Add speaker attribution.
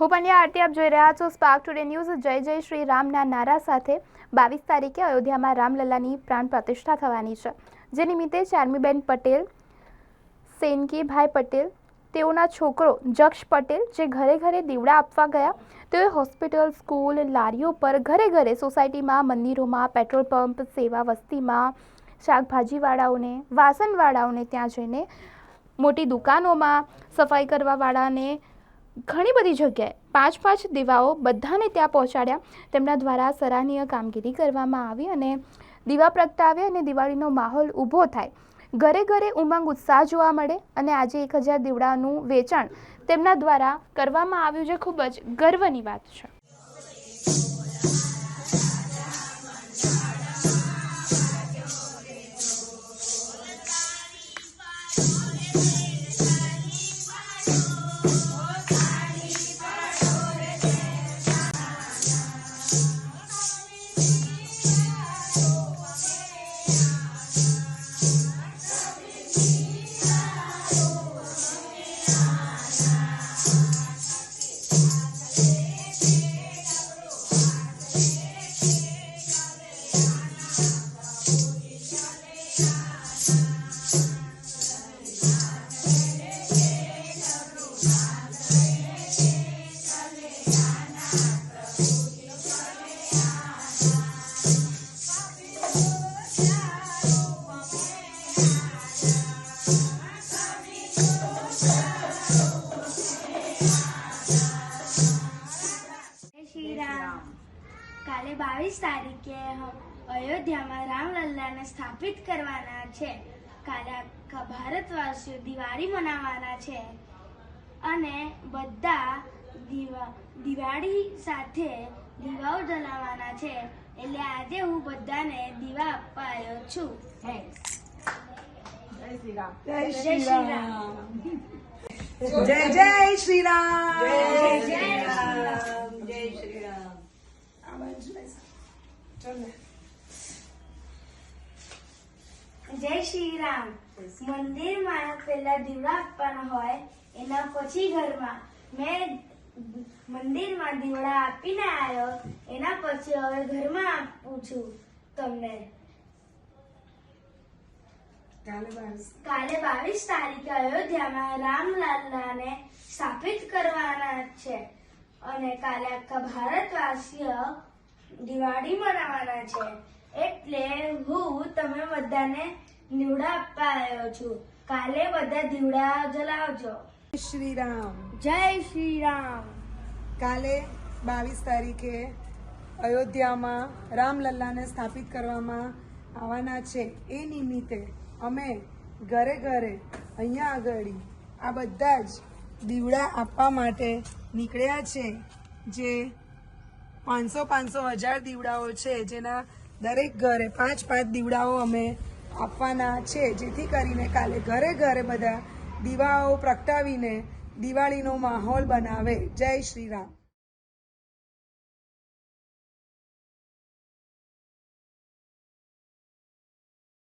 Speaker 1: હું પંડ્યા આરતી, આપ જોઈ રહ્યા છો સ્પાર્ક ટુડે ન્યૂઝ જય જય શ્રી રામના નારા સાથે બાવીસ તારીખે અયોધ્યામાં રામલલ્લાની પ્રાણ પ્રતિષ્ઠા થવાની છે. જે નિમિત્તે ચાર્મીબેન પટેલ, સેનકીભાઈ પટેલ, તેઓના છોકરો જક્ષ પટેલ, જે ઘરે ઘરે દીવડા આપવા ગયા. તેઓએ હોસ્પિટલ, સ્કૂલ, લારીઓ પર ઘરે ઘરે સોસાયટીમાં, મંદિરોમાં, પેટ્રોલ પંપ, સેવા વસ્તીમાં, શાકભાજીવાળાઓને, વાસણવાળાઓને ત્યાં જઈને, મોટી દુકાનોમાં, સફાઈ કરવાવાળાને ઘણી બધી જગ્યાએ પાંચ પાંચ દીવાઓ બધાને ત્યાં પહોંચાડ્યા. તેમના દ્વારા સરાહનીય કામગીરી કરવામાં આવી અને દીવા પ્રગટાવે અને દિવાળીનો માહોલ ઊભો થાય. ઘરે ઘરે ઉમંગ ઉત્સાહ જોવા મળે અને આજે એક હજાર દીવડાનું વેચાણ તેમના દ્વારા કરવામાં આવ્યું જે ખૂબ જ ગર્વની વાત છે.
Speaker 2: કાલે બાવીસ તારીખે અયોધ્યામાં રામલલ્લાને સ્થાપિત કરવાના છે. કાલે આખા ભારતવાસીઓ દિવાળી મનાવવાના છે. અને બધા દિવા દિવાળી સાથે દીવાઓ જલાવવાના છે. એટલે આજે હું બધાને દીવા આપવા આવ્યો છું.
Speaker 3: જય શ્રી રામ.
Speaker 2: જય શ્રી રામ.
Speaker 3: જય જય શ્રી રામ.
Speaker 2: જય શ્રી
Speaker 3: રામ જય શ્રી રામ આ બાજુ બેસ. ચાલ ને.
Speaker 2: જય શ્રી રામ મંદિરમાં પેલા દીવડા આપવાના હોય એના પછી ઘરમાં. મેં મંદિરમાં દીવડા આપીને આવ્યો એના પછી હવે ઘરમાં આપું છું તમને.
Speaker 3: કાલે બાવીસ.
Speaker 2: તારીખે અયોધ્યામાં રામલાલાને સ્થાપિત કરવાના છે. અને કાલે આખા ભારતવાસીઓ દિવાળી મનાવવાના છે. એટલે હું તમે બધાને દીવડા આપવા આવ્યો છું. કાલે બધા દીવડા જલાવજો.
Speaker 3: શ્રી રામ
Speaker 2: જય શ્રી રામ
Speaker 3: કાલે બાવીસ તારીખે અયોધ્યામાં રામલલ્લાને સ્થાપિત કરવામાં આવવાના છે. એ નિમિત્તે અમે ઘરે ઘરે અહીંયા આગળ આ બધા જ દીવડા આપવા માટે નીકળ્યા છે. જે પાંચસો પાંચસો હજાર દીવડાઓ છે, જેના દરેક ઘરે પાંચ પાંચ દીવડાઓ અમે આપવાના છે. જેથી કરીને કાલે ઘરે ઘરે બધા દીવાઓ પ્રગટાવીને દિવાળીનો માહોલ બનાવે. જય શ્રી રામ.